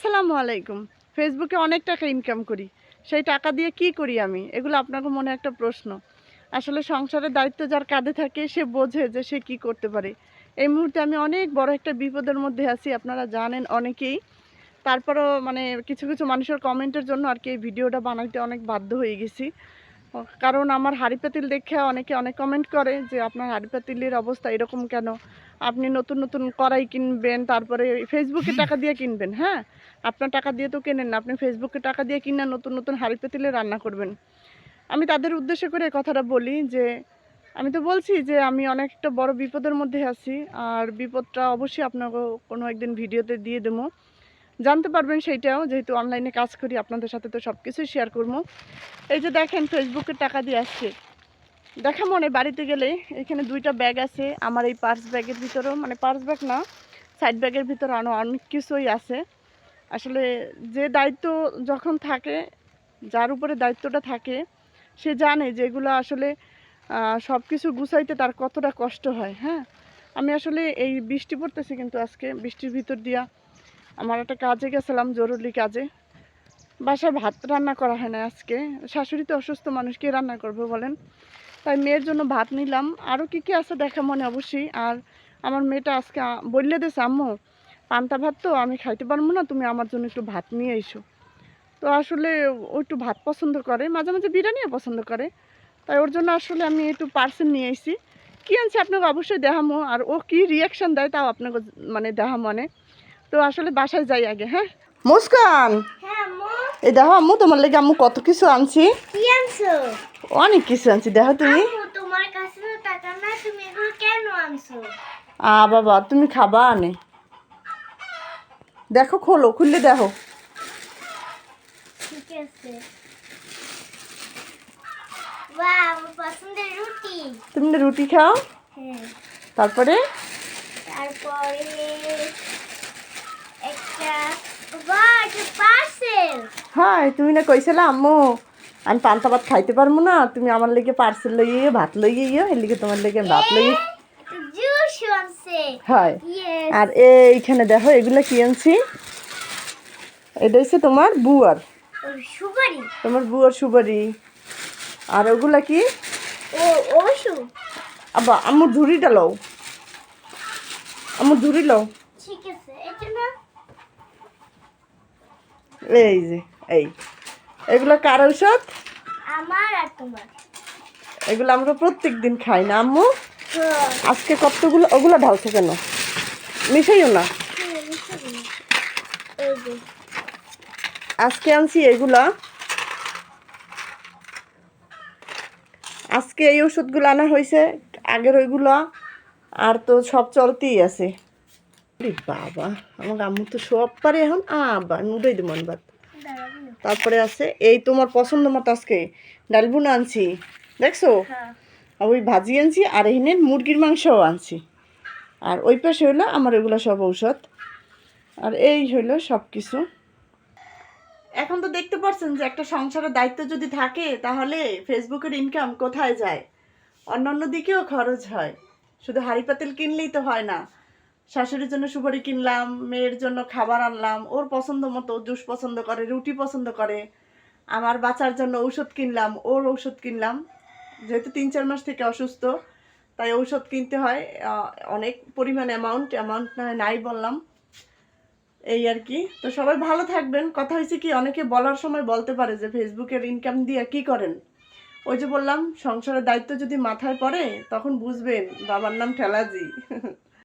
আসসালামু আলাইকুম। ফেসবুকে অনেক টাকা ইনকাম করি। সেই টাকা দিয়ে কি করি আমি? এগুলো আপনার মনে একটা প্রশ্ন। আসলে সংসারের দায়িত্ব যার কাঁধে থাকে, সে বোঝে যে সে কি করতে পারে। এই মুহূর্তে আমি অনেক বড় একটা বিপদের মধ্যে আছি, আপনারা জানেন অনেকেই। তারপরও মানে কিছু কিছু মানুষের কমেন্টের জন্য আর কি এই ভিডিওটা বানাইতে অনেক বাধ্য হয়ে গেছি। কারণ আমার হাড়ি পাতিল দেখে অনেকে অনেক কমেন্ট করে যে, আপনার হাড়ি পাতিলের অবস্থা এরকম কেন? আপনি নতুন নতুন কড়াই কিনবেন, তারপরে ফেসবুকে টাকা দিয়ে কিনবেন। হ্যাঁ? আপনার টাকা দিয়ে তো কেনেন না। আপনি ফেসবুকে টাকা দিয়ে কিনে নতুন নতুন হাড়ি পাতিলে রান্না করবেন। আমি তাদের উদ্দেশ্য করে কথাটা বলি যে, আমি তো বলছি যে, আমি অনেকটা বড় বিপদের মধ্যে আছি। আর বিপদটা অবশ্যই আপনাকে কোনো একদিন ভিডিওতে দিয়ে দেবো। জানতে পারবেন সেইটাও, যেহেতু অনলাইনে কাজ করি, আপনাদের সাথে তো সব কিছুই শেয়ার করব। এই যে দেখেন ফেসবুকে টাকা দিয়ে আসছে। দেখা মনে, বাড়িতে গেলে এখানে দুইটা ব্যাগ আছে। আমার এই পার্স ব্যাগের ভিতরেও মানে পার্স ব্যাগ না সাইড ব্যাগের ভিতরে আরও অনেক কিছুই আছে। আসলে যে দায়িত্ব যখন থাকে, যার উপরে দায়িত্বটা থাকে, সে জানে যে এগুলো আসলে সব কিছু গুছাইতে তার কতটা কষ্ট হয় হ্যাঁ? আমি আসলে এই বৃষ্টি পড়তেছি কিন্তু আজকে, বৃষ্টির ভিতর দিয়া আমার একটা কাজে গেছিলাম, জরুরি কাজে। বাসায় ভাত রান্না করা হয় না আজকে। শাশুড়ি তো অসুস্থ, মানুষ কে রান্না করবে বলেন? তাই মেয়ের জন্য ভাত নিলাম। আরও কী কী আছে দেখা মনে অবশ্যই। আর আমার মেয়েটা আজকে বললে দিয়েছে আম্মু, পান্তা ভাত তো আমি খাইতে পারব না, তুমি আমার জন্য একটু ভাত নিয়ে এসো। তো আসলে ও একটু ভাত পছন্দ করে, মাঝে মাঝে বিরিয়ানিও পছন্দ করে। তাই ওর জন্য আসলে আমি একটু পার্সেল নিয়ে এসেছি কী আনছি আপনাকে অবশ্যই দেখামো। আর ও কী রিয়াকশান দেয় তাও আপনাকে মানে দেখা মনে তো আসলে বাসায় যাই আগে হ্যাঁ? মুস্কান! হ্যাঁ এই দেখো আম্মু তোমার লেগে আম্মু কত কিছু আনছি। অনেক কিছু আনছি দেখো তুমি। আম্মু তোমার কাছে তো টাকা না তুমি এগুলো কেন আনছো? আ বাবা তুমি খাবা আনে। দেখো খোলো খুললে দেখো। তুমি না রুটি খাও। হ্যাঁ। তারপরে? তারপরে একটা বাহ একটা হ্যাঁ তুমি না কইছিলে আম্মু আমি পান্তা ভাত খাইতে পারব না তুমি আমার লেগে পার্সেল লইয়ে ভাত লইয়ে ইয়ে এর লিগে তোমার লেগে ভাত লইয়ে আনছে। হয়। আর এইখানে দেখো এগুলো কি আনছি? এটা হচ্ছে তোমার বুয়ার। সুপারি। তোমার বুয়ার সুপারি। আর ওগুলা কি? আবার আমার ঝুড়িটা লও। আমার ঝুড়ি লও। ঠিক আছে এই যে। এই এগুলো কার ঔষধ? আমার আর তোমার। এগুলো আমরা প্রত্যেক দিন খাই না আম্মু? হ্যাঁ। আজকে কতগুলো ওগুলো ঢালছে কেন? মিশাইও না? হ্যাঁ, আজকে আনছি এগুলা। আজকে এই ওষুধগুলো আনা হয়েছে আগের ওইগুলো আর তো সব চলতেই আছে। বাবা আমার আম্মু তো সব পারে এখন আবার উঠাই দেবো না। তারপরে আছে এই তোমার পছন্দ মতো আজকে ডালবুনা আনছি দেখছ? হ্যাঁ। ওই ভাজি আনছি আর এখানে মুরগির মাংসও আনছি। আর ওই পাশে হইল আমার ওইগুলো সব ঔষধ। আর এই হইল সব কিছু। এখন তো দেখতে পাচ্ছেন যে একটা সংসারের দায়িত্ব যদি থাকে তাহলে ফেসবুকের ইনকাম কোথায় যায়? অন্যান্য দিকেও খরচ হয়। শুধু হাঁড়ি পাতিল কিনলেই তো হয় না। শাশুড়ির জন্য সুপারি কিনলাম, মেয়ের জন্য খাবার আনলাম, ওর পছন্দ মতো জুস পছন্দ করে, রুটি পছন্দ করে, আমার বাচ্চার জন্য ঔষধ কিনলাম, ওর ঔষধ কিনলাম। যেহেতু তিন চার মাস থেকে অসুস্থ, তাই ঔষধ কিনতে হয় অনেক পরিমাণ অ্যামাউন্ট অ্যামাউন্ট না নাই বললাম। এই আর কি। তো সবাই ভালো থাকবেন। কথা হয়েছে কি, অনেকে বলার সময় বলতে পারে যে ফেসবুকের ইনকাম দিয়ে কি করেন। ওই যে বললাম, সংসারের দায়িত্ব যদি মাথায় পড়ে, তখন বুঝবেন, বাবার নাম ঠেলাজি।